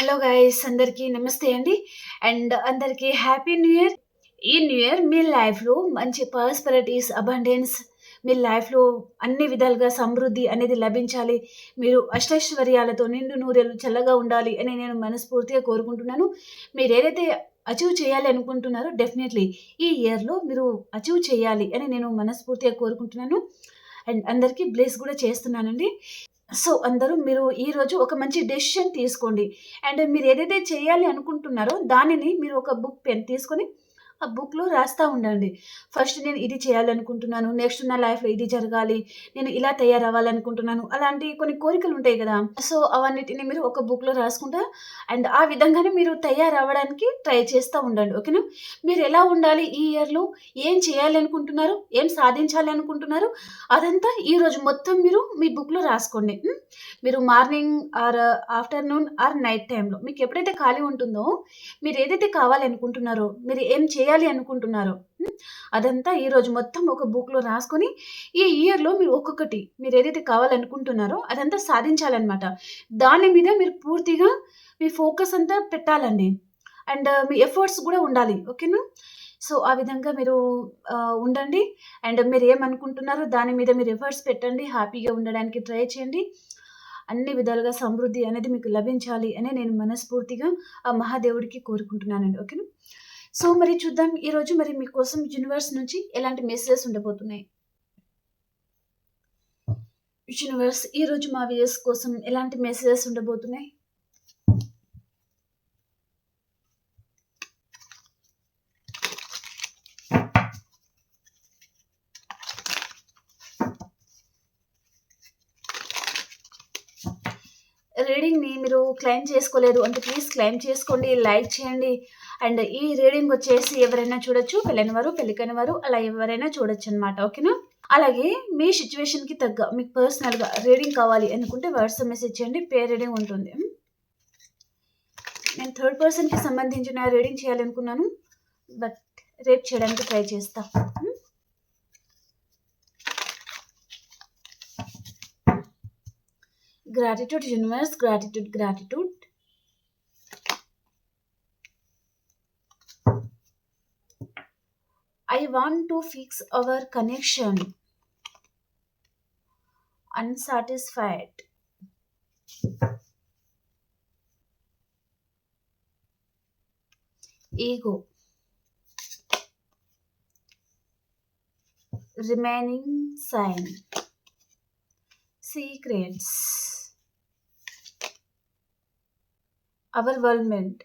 Hello guys అందరికీ నమస్తే అండి. అండ్ అందరికీ హ్యాపీ న్యూ ఇయర్. ఈ న్యూ ఇయర్ మీ లైఫ్లో మంచి పర్స్పరిటీస్ అబండెన్స్ మీ లైఫ్లో అన్ని విధాలుగా సమృద్ధి అనేది లభించాలి. మీరు అష్టైశ్వర్యాలతో నిండు నూరేళ్ళు చల్లగా ఉండాలి అని నేను మనస్ఫూర్తిగా కోరుకుంటున్నాను. మీరు ఏదైతే అచీవ్ చేయాలి అనుకుంటున్నారో డెఫినెట్లీ ఈ ఇయర్లో మీరు అచీవ్ చేయాలి అని నేను మనస్ఫూర్తిగా కోరుకుంటున్నాను. అండ్ అందరికీ బ్లెస్ కూడా చేస్తున్నానండి. సో అందరూ మీరు ఈరోజు ఒక మంచి డెసిషన్ తీసుకోండి. అండ్ మీరు ఏదైతే చేయాలి అనుకుంటున్నారో దానిని మీరు ఒక బుక్ పెన్ తీసుకొని ఆ బుక్లో రాస్తూ ఉండండి. ఫస్ట్ నేను ఇది చేయాలనుకుంటున్నాను నెక్స్ట్ నా లైఫ్లో ఇది జరగాలి నేను ఇలా తయారవ్వాలనుకుంటున్నాను అలాంటి కొన్ని కోరికలు ఉంటాయి కదా. సో అవన్నిటిని మీరు ఒక బుక్లో రాసుకుంటా అండ్ ఆ విధంగానే మీరు తయారవ్వడానికి ట్రై చేస్తూ ఉండండి ఓకేనా మీరు ఎలా ఉండాలి ఈ ఇయర్లో ఏం చేయాలనుకుంటున్నారు? ఏం సాధించాలి అనుకుంటున్నారు అదంతా ఈరోజు మొత్తం మీరు మీ బుక్లో రాసుకోండి మీరు morning or afternoon or night టైంలో మీకు ఎప్పుడైతే ఖాళీ ఉంటుందో మీరు ఏదైతే కావాలి అనుకుంటున్నారో మీరు ఏం చేయాలి అనుకుంటున్నారో. అదంతా ఈరోజు మొత్తం ఒక బుక్లో రాసుకొని ఈ ఇయర్లో మీరు ఒక్కొక్కటి మీరు ఏదైతే కావాలనుకుంటున్నారో అదంతా సాధించాలన్నమాట. దాని మీద మీరు పూర్తిగా మీ ఫోకస్ అంతా పెట్టాలండి. అండ్ uh, మీ ఎఫర్ట్స్ కూడా ఉండాలి. ఓకేనా? సో ఆ విధంగా మీరు uh, ఉండండి. అండ్ మీరు ఏమనుకుంటున్నారో దాని మీద మీరు ఎఫర్ట్స్ పెట్టండి. హ్యాపీగా ఉండడానికి ట్రై చేయండి. అన్ని విధాలుగా సమృద్ధి అనేది మీకు లభించాలి అని నేను మనస్ఫూర్తిగా ఆ మహాదేవుడికి కోరుకుంటున్నానండి. ఓకేనా? సో మరి చూద్దాం ఈరోజు మరి మీకోసం యూనివర్స్ నుంచి ఎలాంటి మెసేజెస్ ఉండబోతున్నాయి? యూనివర్స్ ఈరోజు మా వ్యూయర్స్ కోసం ఎలాంటి మెసేజెస్ ఉండబోతున్నాయి? రీడింగ్ని మీరు క్లైమ్ చేసుకోలేదు అంటే ప్లీజ్ క్లైమ్ చేసుకోండి లైక్ చేయండి. అండ్ ఈ రీడింగ్ వచ్చేసి ఎవరైనా చూడొచ్చు పెళ్ళైన వారు పెళ్ళికైన వారు అలా ఎవరైనా చూడొచ్చు అనమాట ఓకేనా? అలాగే మీ సిచ్యువేషన్కి తగ్గ మీకు పర్సనల్గా రీడింగ్ కావాలి అనుకుంటే వాట్సాప్ మెసేజ్ చేయండి పే రీడింగ్ ఉంటుంది. నేను థర్డ్ పర్సన్కి సంబంధించిన రీడింగ్ చేయాలనుకున్నాను బట్ రేపు చేయడానికి ట్రై చేస్తా. Gratitude universe gratitude gratitude i want to fix our connection. Unsatisfied. Ego. Remaining sign. Secrets. Overwhelmed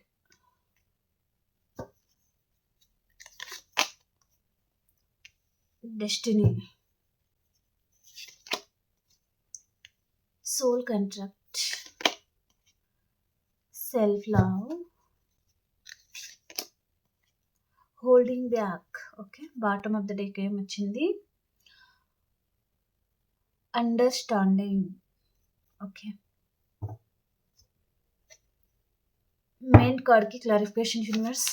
destiny soul contract self love holding back okay bottom of the deck ఏం వచ్చింది understanding okay main కార్డ్కి clarification universe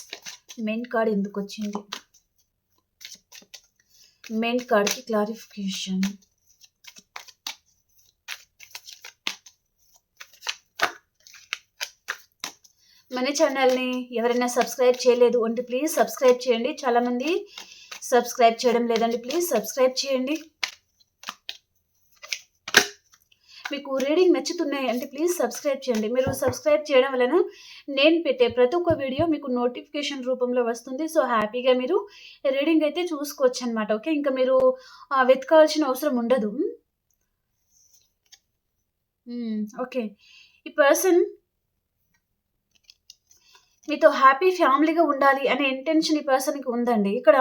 main card ఎందుకు వచ్చింది main కార్డ్కి clarification. మన ఛానల్ని ఎవరైనా subscribe చేయలేదు అంటే ప్లీజ్ సబ్స్క్రైబ్ చేయండి. చాలామంది సబ్స్క్రైబ్ చేయడం లేదండి. ప్లీజ్ సబ్స్క్రైబ్ చేయండి. మీకు రీడింగ్ నచ్చుతున్నాయి అంటే ప్లీజ్ సబ్స్క్రైబ్ చేయండి. మీరు సబ్స్క్రైబ్ చేయడం వలన నేను పెట్టే ప్రతి ఒక్క వీడియో మీకు నోటిఫికేషన్ రూపంలో వస్తుంది. సో హ్యాపీగా మీరు రీడింగ్ అయితే చూసుకోవచ్చు అనమాట ఓకే ఇంకా మీరు ఆ, వెతకాల్సిన అవసరం ఉండదు. Hmm. Hmm. ఓకే ఈ పర్సన్ మీతో హ్యాపీ ఫ్యామిలీగా ఉండాలి అనే ఇంటెన్షన్ ఈ పర్సన్కి ఉందండి. ఇక్కడ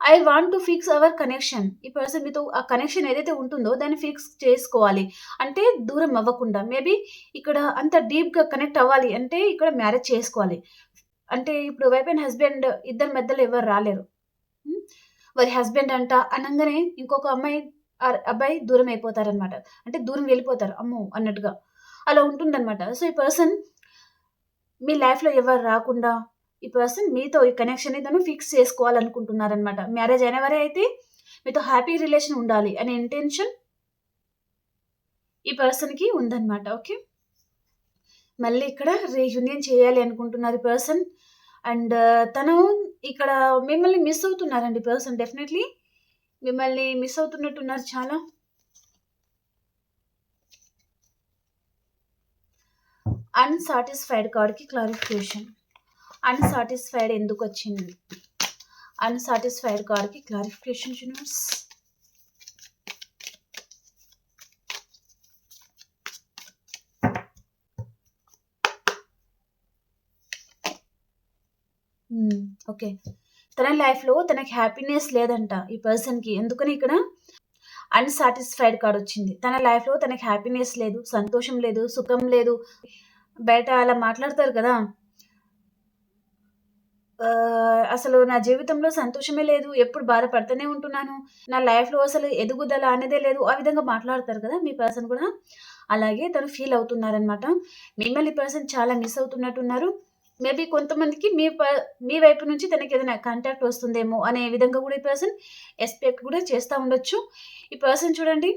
I want to fix our connection. ఈ పర్సన్ మీతో ఆ కనెక్షన్ ఏదైతే ఉంటుందో దాన్ని ఫిక్స్ చేసుకోవాలి. అంటే దూరం అవ్వకుండా మేబీ ఇక్కడ అంత డీప్గా కనెక్ట్ అవ్వాలి అంటే ఇక్కడ మ్యారేజ్ చేసుకోవాలి. అంటే ఇప్పుడు వైఫ్ అండ్ హస్బెండ్ ఇద్దరి మధ్యలో ఎవరు రాలేరు. వారి హస్బెండ్ అంట అనగానే ఇంకొక అమ్మాయి అబ్బాయి దూరం అయిపోతారనమాట అంటే దూరం వెళ్ళిపోతారు. అమ్మో! అన్నట్టుగా. అలా ఉంటుందన్నమాట. సో ఈ పర్సన్ మీ లైఫ్లో ఎవరు రాకుండా ఈ పర్సన్ మీతో ఈ కనెక్షన్ ఏదైనా ఫిక్స్ చేసుకోవాలనుకుంటున్నారనమాట మ్యారేజ్ అయినవరే అయితే మీతో హ్యాపీ రిలేషన్ ఉండాలి అనే ఇంటెన్షన్ ఈ పర్సన్కి ఉందన్నమాట ఓకే మళ్ళీ ఇక్కడ రీయూనియన్ చేయాలి అనుకుంటున్నారు పర్సన్ అండ్ uh, తను ఇక్కడ మిమ్మల్ని మిస్ అవుతున్నారండి పర్సన్ డెఫినెట్లీ మిమ్మల్ని మిస్ అవుతున్నట్టున్నారు చాలా. అన్సాటిస్ఫైడ్ కార్డ్కి క్లారిఫికేషన్ అన్సాటిస్ఫైడ్ ఎందుకు వచ్చింది అన్సాటిస్ఫైడ్ కార్డ్కి క్లారిఫికేషన్ యూనివర్స్ ఓకే తన లైఫ్లో తనకి హ్యాపీనెస్ లేదంట ఈ పర్సన్కి ఎందుకని ఇక్కడ? అన్సాటిస్ఫైడ్ కార్డ్ వచ్చింది తన లైఫ్లో తనకి హ్యాపీనెస్ లేదు సంతోషం లేదు సుఖం లేదు. బయట అలా మాట్లాడతారు కదా. అసలు నా జీవితంలో సంతోషమే లేదు. ఎప్పుడు బాధపడుతూనే ఉంటున్నాను. నా లైఫ్లో అసలు ఎదుగుదల అనేదే లేదు. ఆ విధంగా మాట్లాడతారు కదా మీ పర్సన్ కూడా. అలాగే తను ఫీల్ అవుతున్నారనమాట మిమ్మల్ని పర్సన్ చాలా మిస్ అవుతున్నట్టున్నారు. మేబీ కొంతమందికి మీ ప మీ వైపు నుంచి తనకి ఏదైనా కాంటాక్ట్ వస్తుందేమో అనే విధంగా కూడా ఈ పర్సన్ ఎక్స్పెక్ట్ కూడా చేస్తూ ఉండొచ్చు. ఈ పర్సన్ చూడండి.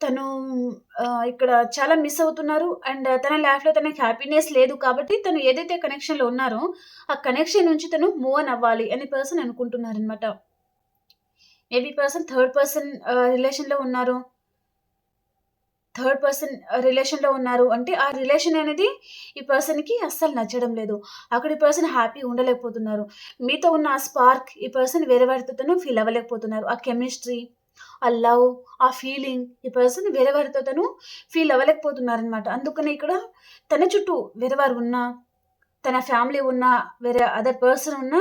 తను ఇక్కడ చాలా మిస్ అవుతున్నారు. అండ్ తన లైఫ్లో తనకి హ్యాపీనెస్ లేదు కాబట్టి తను ఏదైతే కనెక్షన్లో ఉన్నారో ఆ కనెక్షన్ నుంచి తను మూవ్ అన్ అవ్వాలి అనే పర్సన్ అనుకుంటున్నారనమాట మేబీ పర్సన్ థర్డ్ పర్సన్ రిలేషన్లో ఉన్నారు. థర్డ్ పర్సన్ రిలేషన్లో ఉన్నారు అంటే ఆ రిలేషన్ అనేది ఈ పర్సన్కి అస్సలు నచ్చడం లేదు. అక్కడ ఈ పర్సన్ హ్యాపీ ఉండలేకపోతున్నారు. మీతో ఉన్న ఆ స్పార్క్ ఈ పర్సన్ వేరే వారితో తను ఫీల్ అవ్వలేకపోతున్నారు. ఆ కెమిస్ట్రీ ఆ లవ్ ఆ ఫీలింగ్ ఈ పర్సన్ వేరే వారితో తను ఫీల్ అవ్వలేకపోతున్నారనమాట అందుకని అందుకనే ఇక్కడ తన చుట్టూ వేరే వారు ఉన్నా తన ఫ్యామిలీ ఉన్నా వేరే అదర్ పర్సన్ ఉన్నా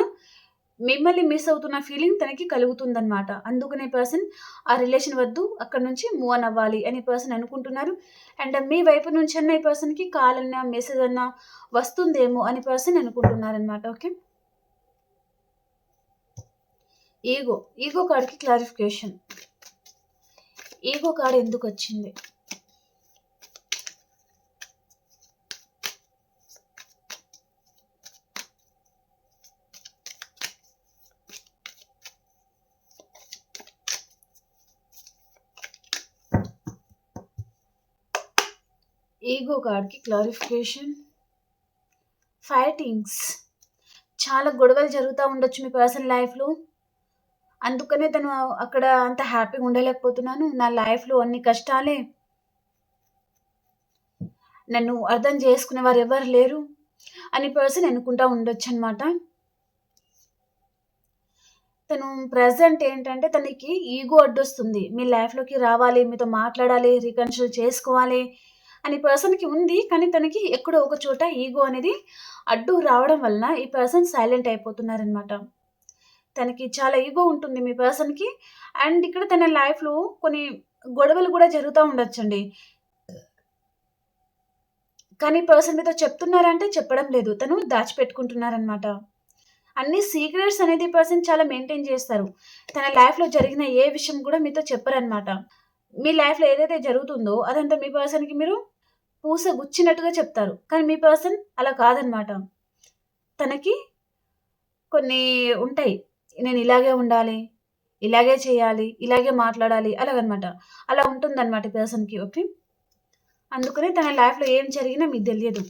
మిమ్మల్ని మిస్ అవుతున్న ఫీలింగ్ తనకి కలుగుతుందనమాట అందుకనే పర్సన్ ఆ రిలేషన్ వద్దు అక్కడ నుంచి మూవ్ ఆన్ అవ్వాలి అని పర్సన్ అనుకుంటున్నారు. అండ్ మీ వైపు నుంచి అన్న ఈ పర్సన్కి కాల్ అన్నా మెసేజ్ అన్నా వస్తుందేమో అని పర్సన్ అనుకుంటున్నారనమాట ఓకే? ఈగో ఈగో కార్డ్కి క్లారిఫికేషన్ ఈగో కార్డ్ ఎందుకు వచ్చింది? ఈగో కార్డ్కి క్లారిఫికేషన్ ఫైటింగ్స్ చాలా గొడవలు జరుగుతూ ఉండొచ్చు మీ పర్సనల్ లైఫ్లో అందుకనే తను అక్కడ అంత హ్యాపీగా ఉండలేకపోతున్నాను. నా లైఫ్లో అన్ని కష్టాలే. నన్ను అర్థం చేసుకునే వారు ఎవరు లేరు అని పర్సన్ అనుకుంటా ఉండొచ్చు అనమాట తను ప్రజెంట్ ఏంటంటే తనకి ఈగో అడ్డొస్తుంది. మీ లైఫ్లోకి రావాలి మీతో మాట్లాడాలి రికన్సిల్ చేసుకోవాలి అని పర్సన్కి ఉంది. కానీ తనకి ఎక్కడో ఒక చోట ఈగో అనేది అడ్డు రావడం వలన ఈ పర్సన్ సైలెంట్ అయిపోతున్నారనమాట తనకి చాలా ఈగో ఉంటుంది మీ పర్సన్కి అండ్ ఇక్కడ తన లైఫ్లో కొన్ని గొడవలు కూడా జరుగుతూ ఉండొచ్చండి. కానీ పర్సన్ మీతో చెప్తున్నారంటే చెప్పడం లేదు. తను దాచిపెట్టుకుంటున్నారనమాట అన్ని సీక్రెట్స్ అనేది పర్సన్ చాలా మెయింటైన్ చేస్తారు. తన లైఫ్లో జరిగిన ఏ విషయం కూడా మీతో చెప్పరనమాట మీ లైఫ్లో ఏదైతే జరుగుతుందో అదంతా మీ పర్సన్కి మీరు పూస గుచ్చినట్టుగా చెప్తారు. కానీ మీ పర్సన్ అలా కాదనమాట తనకి కొన్ని ఉంటాయి. నేను ఇలాగే ఉండాలి ఇలాగే చేయాలి ఇలాగే మాట్లాడాలి అలాగనమాట. అలా ఉంటుందన్నమాట పర్సన్కి ఓకే? అందుకనే తన లైఫ్లో ఏం జరిగినా మీకు తెలియదు.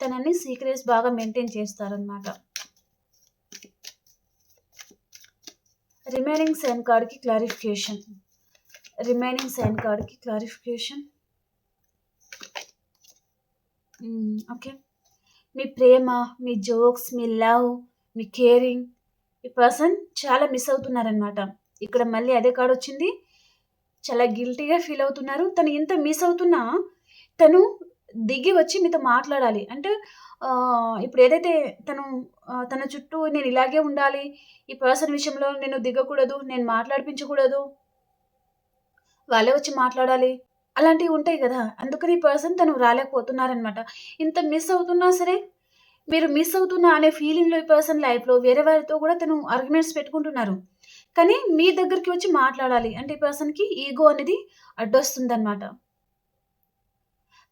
తనని సీక్రెట్స్ బాగా మెయింటైన్ చేస్తారనమాట. రిమైనింగ్ సైన్ కార్డ్కి క్లారిఫికేషన్. రిమైనింగ్ సైన్ కార్డ్కి క్లారిఫికేషన్. ఓకే? మీ ప్రేమ మీ జోక్స్ మీ లవ్ మీ కేరింగ్ ఈ పర్సన్ చాలా మిస్ అవుతున్నారనమాట ఇక్కడ మళ్ళీ అదే కార్డ్ వచ్చింది. చాలా గిల్టీగా ఫీల్ అవుతున్నారు. తను ఎంత మిస్ అవుతున్నా తను దిగి వచ్చి మీతో మాట్లాడాలి. అంటే ఇప్పుడు ఏదైతే తను తన చుట్టూ నేను ఇలాగే ఉండాలి ఈ పర్సన్ విషయంలో నేను దిగకూడదు నేను మాట్లాడిపించకూడదు వాళ్ళే వచ్చి మాట్లాడాలి అలాంటివి ఉంటాయి కదా. అందుకని ఈ పర్సన్ తను రాలేకపోతున్నారనమాట ఇంత మిస్ అవుతున్నా సరే మీరు మిస్ అవుతున్నా అనే ఫీలింగ్లో ఈ పర్సన్ లైఫ్లో వేరే వారితో కూడా తను ఆర్గ్యుమెంట్స్ పెట్టుకుంటున్నారు. కానీ మీ దగ్గరికి వచ్చి మాట్లాడాలి. అంటే ఈ పర్సన్కి ఈగో అనేది అడ్డొస్తుంది అనమాట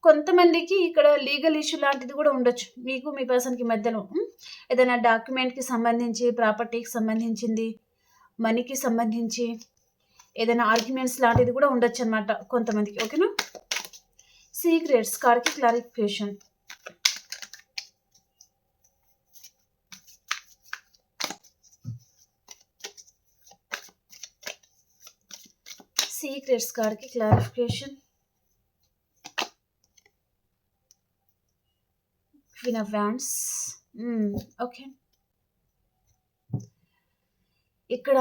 కొంతమందికి ఇక్కడ లీగల్ ఇష్యూ లాంటిది కూడా ఉండొచ్చు. మీకు మీ పర్సన్కి మధ్యలో ఏదైనా డాక్యుమెంట్కి సంబంధించి ప్రాపర్టీకి సంబంధించింది మనీకి సంబంధించి ఏదైనా ఆర్గ్యుమెంట్స్ లాంటిది కూడా ఉండొచ్చు అనమాట కొంతమందికి. ఓకేనా సీక్రెట్స్ కార్కి క్లారిఫికేషన్ సీక్రెట్స్ గారికి clarification queen of wands okay ఇక్కడ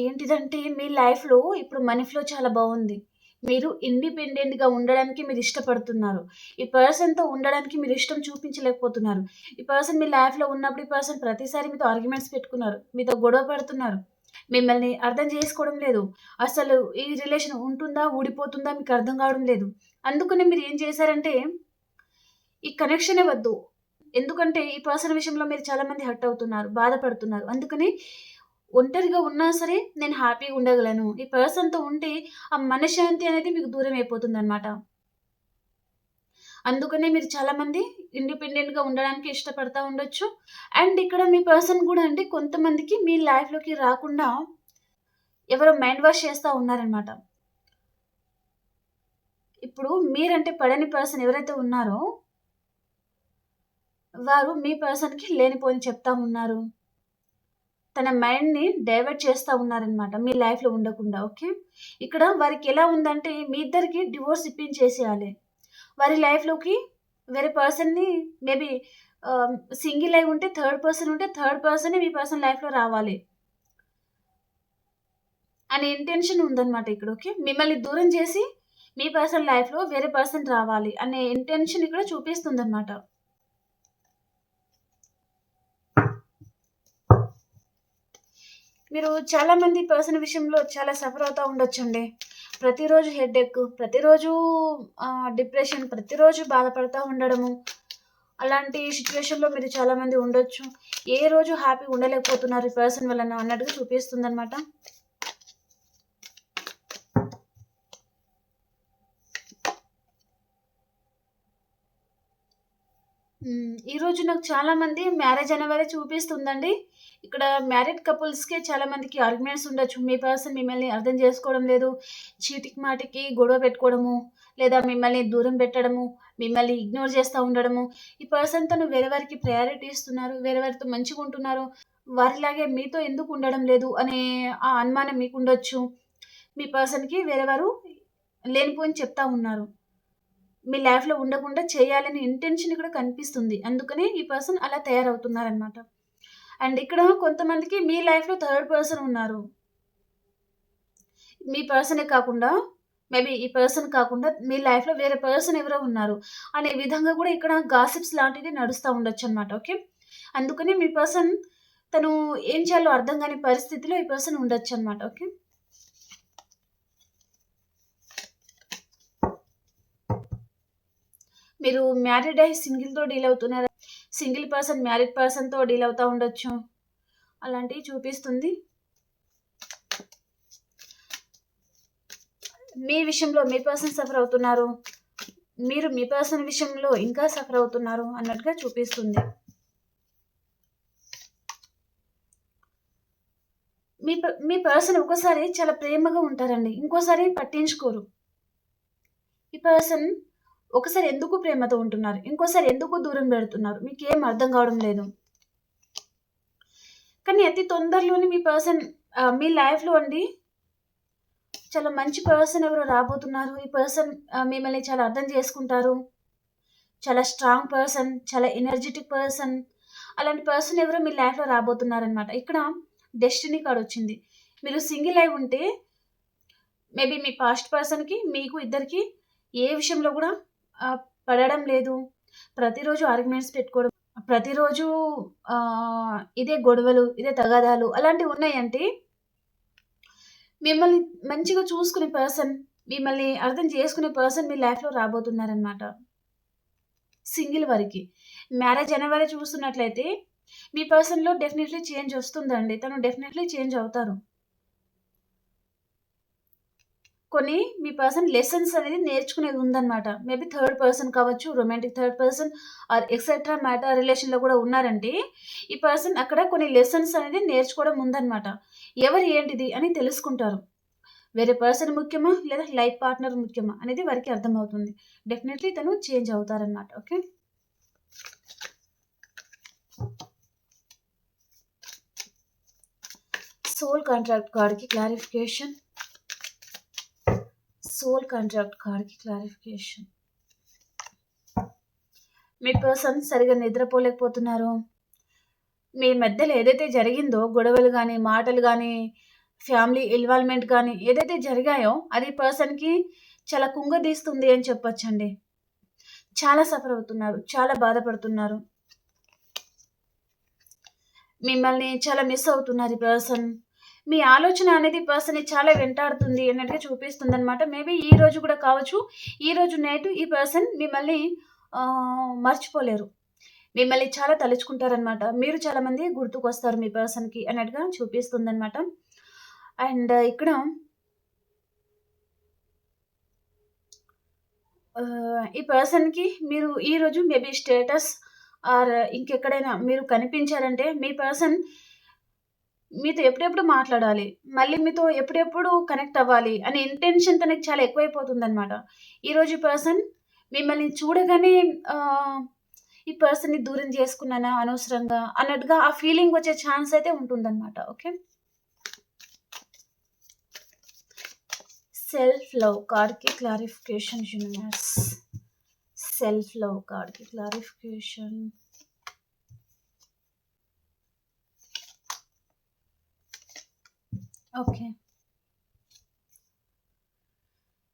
ఏంటిదంటే మీ లైఫ్లో ఇప్పుడు మనీ ఫ్లో చాలా బాగుంది. మీరు ఇండిపెండెంట్గా ఉండడానికి మీరు ఇష్టపడుతున్నారు. ఈ పర్సన్తో ఉండడానికి మీరు ఇష్టం చూపించలేకపోతున్నారు. ఈ పర్సన్ మీ లైఫ్లో ఉన్నప్పుడు ఈ పర్సన్ ప్రతిసారి మీతో ఆర్గ్యుమెంట్స్ పెట్టుకున్నారు. మీతో గొడవ పడుతున్నారు. మిమ్మల్ని అర్థం చేసుకోవడం లేదు. అసలు ఈ రిలేషన్ ఉంటుందా ఊడిపోతుందా మీకు అర్థం కావడం లేదు. అందుకని మీరు ఏం చేశారంటే ఈ కనెక్షనే వద్దు. ఎందుకంటే ఈ పర్సన్ విషయంలో మీరు చాలా మంది హర్ట్ అవుతున్నారు బాధపడుతున్నారు. అందుకని ఒంటరిగా ఉన్నా సరే నేను హ్యాపీగా ఉండగలను. ఈ పర్సన్తో ఉంటే ఆ మనశ్శాంతి అనేది మీకు దూరం అయిపోతుంది అనమాట అందుకనే మీరు చాలామంది ఇండిపెండెంట్గా ఉండడానికి ఇష్టపడతా ఉండొచ్చు. అండ్ ఇక్కడ మీ పర్సన్ కూడా అండి కొంతమందికి మీ లైఫ్లోకి రాకుండా ఎవరో మైండ్ వాష్ చేస్తూ ఉన్నారనమాట. ఇప్పుడు మీరంటే పడని పర్సన్ ఎవరైతే ఉన్నారో వారు మీ పర్సన్కి లేనిపోని చెప్తా ఉన్నారు. తన మైండ్ని డైవర్ట్ చేస్తూ ఉన్నారనమాట మీ లైఫ్లో ఉండకుండా ఓకే? ఇక్కడ వారికి ఎలా ఉందంటే మీ ఇద్దరికి డివోర్స్ ఇప్పించేసేయాలి. వారి లైఫ్లోకి వేరే పర్సన్ని మేబీ సింగిల్ అయి ఉంటే థర్డ్ పర్సన్ ఉంటే థర్డ్ పర్సన్ మీ పర్సన్ లైఫ్లో రావాలి. అనే ఇంటెన్షన్ ఉందన్నమాట ఇక్కడ ఓకే మిమ్మల్ని దూరం చేసి మీ పర్సన్ లైఫ్లో వేరే పర్సన్ రావాలి అనే ఇంటెన్షన్ ఇక్కడ చూపిస్తుంది అనమాట మీరు చాలామంది పర్సన్ విషయంలో చాలా సఫర్ అవుతూ ఉండొచ్చండి. ప్రతిరోజు హెడ్ఎక్ ప్రతిరోజు డిప్రెషన్ ప్రతిరోజు బాధపడుతూ ఉండడము. అలాంటి సిచ్యువేషన్లో మీరు చాలామంది ఉండొచ్చు. ఏ రోజు హ్యాపీ ఉండలేకపోతున్నారు ఈ పర్సన్ వలన అన్నట్టుగా చూపిస్తుంది అనమాట ఈరోజు నాకు చాలామంది మ్యారేజ్ అనేవారే చూపిస్తుందండి. ఇక్కడ మ్యారీడ్ కపుల్స్కే చాలా మందికి ఆర్గ్యుమెంట్స్ ఉండొచ్చు. మీ పర్సన్ మిమ్మల్ని అర్థం చేసుకోవడం లేదు. చీటికి మాటికి గొడవ పెట్టుకోవడము లేదా మిమ్మల్ని దూరం పెట్టడము మిమ్మల్ని ఇగ్నోర్ చేస్తూ ఉండడము. ఈ పర్సన్ తను వేరే వారికి ప్రయారిటీ ఇస్తున్నారు వేరే వారితో మంచిగా ఉంటున్నారు. వారిలాగే మీతో ఎందుకు ఉండడం లేదు అనే ఆ అనుమానం మీకు ఉండొచ్చు. మీ పర్సన్కి వేరే వారు లేనిపోని చెప్తా ఉన్నారు. మీ లైఫ్లో ఉండకుండా చేయాలనే ఇంటెన్షన్ ఇక్కడ కనిపిస్తుంది. అందుకనే ఈ పర్సన్ అలా తయారవుతున్నారనమాట. అండ్ ఇక్కడ కొంతమందికి మీ లైఫ్లో థర్డ్ పర్సన్ ఉన్నారు. మీ పర్సనే కాకుండా మేబీ ఈ పర్సన్ కాకుండా మీ లైఫ్లో వేరే పర్సన్ ఎవరో ఉన్నారు. అనే విధంగా కూడా ఇక్కడ గాసిప్స్ లాంటిది నడుస్తూ ఉండొచ్చు అనమాట ఓకే? అందుకని మీ పర్సన్ తను ఏం చేయాలో అర్థం కాని పరిస్థితిలో ఈ పర్సన్ ఉండొచ్చు అనమాట ఓకే? మీరు మ్యారీడ్ అయ్యి సింగిల్తో డీల్ అవుతున్నారా? సింగిల్ పర్సన్ మ్యారీడ్ పర్సన్తో డీల్ అవుతూ ఉండొచ్చు. అలాంటివి చూపిస్తుంది. మీ విషయంలో మీ పర్సన్ సఫర్ అవుతున్నారు. మీరు మీ పర్సన్ విషయంలో ఇంకా సఫర్ అవుతున్నారు అన్నట్టుగా చూపిస్తుంది. మీ మీ పర్సన్ ఒకసారి చాలా ప్రేమగా ఉంటారండి. ఇంకోసారి పట్టించుకోరు. ఈ పర్సన్ ఒకసారి ఎందుకు ప్రేమతో ఉంటున్నారు? ఇంకోసారి ఎందుకు దూరం పెడుతున్నారు? మీకు ఏం అర్థం కావడం లేదు. కానీ అతి తొందరలోనే మీ పర్సన్ మీ లైఫ్లో అండి చాలా మంచి పర్సన్ ఎవరో రాబోతున్నారు. ఈ పర్సన్ మిమ్మల్ని చాలా అర్థం చేసుకుంటారు. చాలా స్ట్రాంగ్ పర్సన్ చాలా ఎనర్జెటిక్ పర్సన్. అలాంటి పర్సన్ ఎవరో మీ లైఫ్లో రాబోతున్నారనమాట ఇక్కడ డెస్టినీ కార్డ్ వచ్చింది. మీరు సింగిల్ అయి ఉంటే మేబీ మీ పాస్ట్ పర్సన్కి మీకు ఇద్దరికి ఏ విషయంలో కూడా పడడం లేదు. ప్రతిరోజు ఆర్గ్యుమెంట్స్ పెట్టుకోవడం ప్రతిరోజు ఇదే గొడవలు ఇదే తగాదాలు అలాంటివి ఉన్నాయంటే మిమ్మల్ని మంచిగా చూసుకునే పర్సన్ మిమ్మల్ని అర్థం చేసుకునే పర్సన్ మీ లైఫ్లో రాబోతున్నారనమాట సింగిల్ వారికి. మ్యారేజ్ అనేవారే చూస్తున్నట్లయితే మీ పర్సన్లో డెఫినెట్లీ చేంజ్ వస్తుందండి. తను డెఫినెట్లీ చేంజ్ అవుతారు. కొన్ని మీ పర్సన్ లెసన్స్ అనేది నేర్చుకునేది ఉందన్నమాట. మేబీ థర్డ్ పర్సన్ కావచ్చు romantic third person or etcetera matter రిలేషన్లో కూడా ఉన్నారంటే ఈ పర్సన్ అక్కడ కొన్ని లెసన్స్ అనేది నేర్చుకోవడం ఉందన్నమాట. ఎవరు ఏంటిది అని తెలుసుకుంటారు. వేరే పర్సన్ ముఖ్యమా లేదా లైఫ్ పార్ట్నర్ ముఖ్యమా అనేది వారికి అర్థమవుతుంది. డెఫినెట్లీ తను చేంజ్ అవుతారనమాట ఓకే? సోల్ కాంట్రాక్ట్ కార్డ్కి క్లారిఫికేషన్ సోల్ కాంట్రాక్ట్ కార్డ్కి క్లారిఫికేషన్ మీ పర్సన్ సరిగా నిద్రపోలేకపోతున్నారు. మీ మధ్యలో ఏదైతే జరిగిందో గొడవలు కానీ మాటలు కానీ ఫ్యామిలీ ఇన్వాల్వ్మెంట్ కానీ ఏదైతే జరిగాయో అది పర్సన్కి చాలా కుంగదీస్తుంది అని చెప్పొచ్చండి. చాలా సఫర్ అవుతున్నారు చాలా బాధపడుతున్నారు. మిమ్మల్ని చాలా మిస్ అవుతున్నారు ఈ పర్సన్ మీ ఆలోచన అనేది పర్సన్ చాలా వెంటాడుతుంది అన్నట్టుగా చూపిస్తుంది అనమాట మేబీ ఈ రోజు కూడా కావచ్చు ఈ రోజు నైట్ ఈ పర్సన్ మిమ్మల్ని మర్చిపోలేరు. మిమ్మల్ని చాలా తలుచుకుంటారనమాట మీరు చాలా మంది గుర్తుకొస్తారు మీ పర్సన్కి అన్నట్టుగా చూపిస్తుంది అనమాట అండ్ ఇక్కడ ఈ పర్సన్కి మీరు ఈరోజు మేబీ స్టేటస్ ఆర్ ఇంకెక్కడైనా మీరు కనిపించారంటే మీ పర్సన్ మీతో ఎప్పుడెప్పుడు మాట్లాడాలి? మళ్ళీ మీతో ఎప్పుడెప్పుడు కనెక్ట్ అవ్వాలి? అనే ఇంటెన్షన్ తనకి చాలా ఎక్కువైపోతుంది అనమాట ఈరోజు పర్సన్ మిమ్మల్ని చూడగానే ఈ పర్సన్ని దూరం చేసుకున్నానా అనవసరంగా అన్నట్టుగా ఆ ఫీలింగ్ వచ్చే ఛాన్స్ అయితే ఉంటుందన్నమాట ఓకే? సెల్ఫ్ లవ్ కార్డ్కి క్లారిఫికేషన్ యూనివర్స్ సెల్ఫ్ లవ్ కార్డ్కి క్లారిఫికేషన్. ఓకే.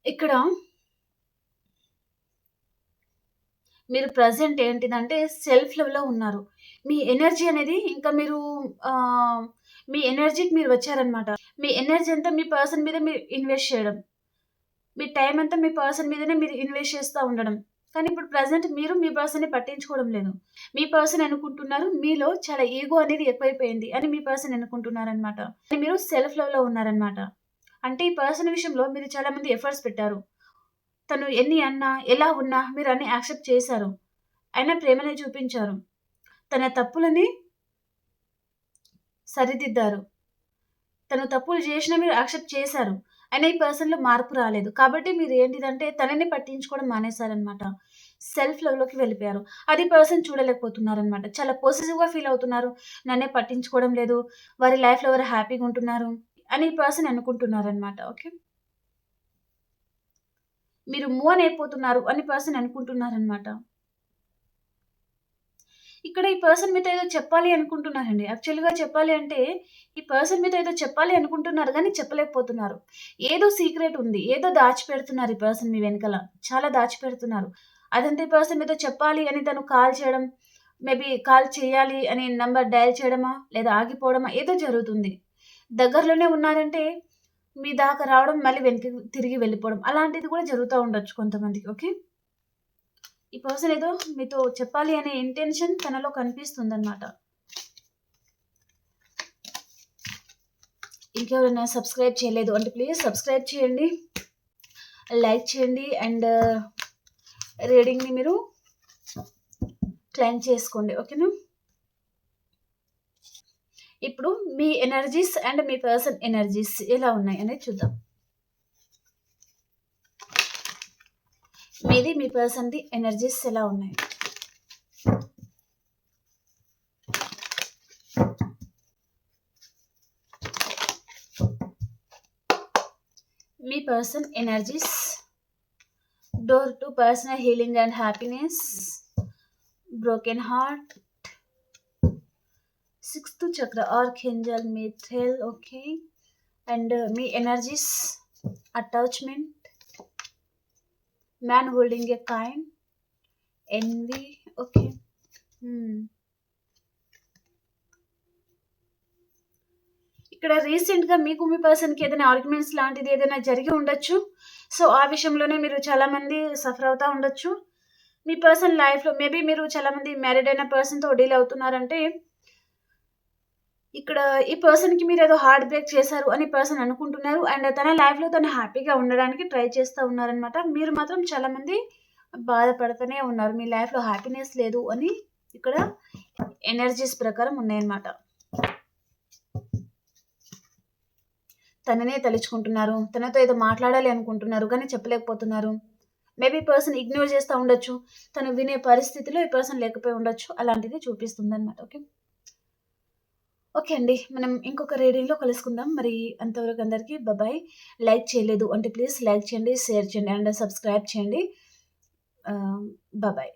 ఇక్కడ మీరు ప్రజెంట్ ఏంటిదంటే సెల్ఫ్ లెవెల్లో ఉన్నారు. మీ ఎనర్జీ అనేది ఇంకా మీరు మీ ఎనర్జీకి మీరు వచ్చారనమాట మీ ఎనర్జీ అంతా మీ పర్సన్ మీద మీరు ఇన్వెస్ట్ చేయడం. మీ టైం అంతా మీ పర్సన్ మీదనే మీరు ఇన్వెస్ట్ చేస్తూ ఉండడం. కానీ ఇప్పుడు ప్రజెంట్ మీరు మీ పర్సన్ని పట్టించుకోవడం లేదు. మీ పర్సన్ అనుకుంటున్నారు మీలో చాలా ఈగో అనేది ఎక్కువైపోయింది అని మీ పర్సన్ అనుకుంటున్నారనమాట మీరు సెల్ఫ్లో ఉన్నారనమాట అంటే ఈ పర్సన్ విషయంలో మీరు చాలా మంది ఎఫర్ట్స్ పెట్టారు. తను ఎన్ని అన్నా ఎలా ఉన్నా మీరు అన్ని యాక్సెప్ట్ చేశారు. అయినా ప్రేమనే చూపించారు. తన తప్పులని సరిదిద్దారు. తను తప్పులు చేసినా మీరు యాక్సెప్ట్ చేశారు. అయినా ఈ పర్సన్లో మార్పు రాలేదు. కాబట్టి మీరు ఏంటిదంటే తనని పట్టించుకోవడం మానేశారనమాట సెల్ఫ్ లెవెల్లోకి వెళ్ళిపోయారు. అది పర్సన్ చూడలేకపోతున్నారనమాట చాలా పాజిటివ్గా ఫీల్ అవుతున్నారు. నన్నే పట్టించుకోవడం లేదు. వారి లైఫ్లో వారు హ్యాపీగా ఉంటున్నారు అని ఈ పర్సన్ అనుకుంటున్నారనమాట ఓకే మీరు మూవ్ అని అయిపోతున్నారు అని పర్సన్ అనుకుంటున్నారనమాట ఇక్కడ ఈ పర్సన్ మీతో ఏదో చెప్పాలి అనుకుంటున్నారండి. యాక్చువల్గా చెప్పాలి అంటే ఈ పర్సన్ మీతో ఏదో చెప్పాలి అనుకుంటున్నారు కానీ చెప్పలేకపోతున్నారు. ఏదో సీక్రెట్ ఉంది. ఏదో దాచిపెడుతున్నారు ఈ పర్సన్ మీ వెనకాల. చాలా దాచిపెడుతున్నారు. అదంతా ఈ పర్సన్ మీతో చెప్పాలి అని తను కాల్ చేయడం మేబీ కాల్ చేయాలి అని నంబర్ డయల్ చేయడమా? లేదా ఆగిపోవడమా? ఏదో జరుగుతుంది. దగ్గరలోనే ఉన్నారంటే మీ దాకా రావడం మళ్ళీ వెనక్కి తిరిగి వెళ్ళిపోవడం. అలాంటిది కూడా జరుగుతూ ఉండొచ్చు కొంతమందికి ఓకే? ఈ పర్సన్ ఏదో మీతో చెప్పాలి అనే ఇంటెన్షన్ తనలో కనిపిస్తుంది అనమాట ఇంకెవరైనా సబ్స్క్రైబ్ చేయలేదు అంటే ప్లీజ్ సబ్స్క్రైబ్ చేయండి లైక్ చేయండి అండ్ రీడింగ్ని uh, మీరు క్లైమ్ చేసుకోండి ఓకేనా ఇప్పుడు మీ ఎనర్జీస్ అండ్ మీ పర్సన్ ఎనర్జీస్ ఎలా ఉన్నాయి అనేది చూద్దాం. మీది మీ పర్సన్ది ఎనర్జీస్ ఎలా ఉన్నాయి మీ person energies door to personal healing and happiness broken heart sixth chakra archangel Michael okay and me energies attachment man holding a kind envy okay ఇక్కడ రీసెంట్గా మీకు మీ పర్సన్కి ఏదైనా ఆర్గ్యుమెంట్స్ లాంటిది ఏదైనా జరిగి ఉండొచ్చు. సో ఆ విషయంలోనే మీరు చాలామంది సఫర్ అవుతూ ఉండొచ్చు. మీ పర్సన్ లైఫ్లో మేబీ మీరు చాలామంది మ్యారీడ్ అయిన పర్సన్తో డీల్ అవుతున్నారంటే ఇక్కడ ఈ పర్సన్కి మీరు ఏదో హార్ట్ బ్రేక్ చేశారు అని పర్సన్ అనుకుంటున్నారు అండ్ తన లైఫ్లో తను హ్యాపీగా ఉండడానికి ట్రై చేస్తూ ఉన్నారనమాట మీరు మాత్రం చాలామంది బాధపడుతూనే ఉన్నారు మీ లైఫ్లో హ్యాపీనెస్ లేదు అని ఇక్కడ ఎనర్జీస్ ప్రకారం ఉన్నాయన్నమాట తననే తలుచుకుంటున్నారు. తనతో ఏదో మాట్లాడాలి అనుకుంటున్నారు. కానీ చెప్పలేకపోతున్నారు. మేబీ పర్సన్ ఇగ్నోర్ చేస్తూ ఉండొచ్చు. తను వినే పరిస్థితిలో ఈ పర్సన్ లేకపోయి ఉండొచ్చు. అలాంటిది చూపిస్తుంది అనమాట ఓకే. ఓకే అండి. మనం ఇంకొక రీడింగ్‌లో కలుసుకుందాం. మరి అంతవరకు అందరికీ బాబాయ్ లైక్ చేయలేదు అంటే ప్లీజ్ లైక్ చేయండి, షేర్ చేయండి అండ్ సబ్స్క్రైబ్ చేయండి. Bye bye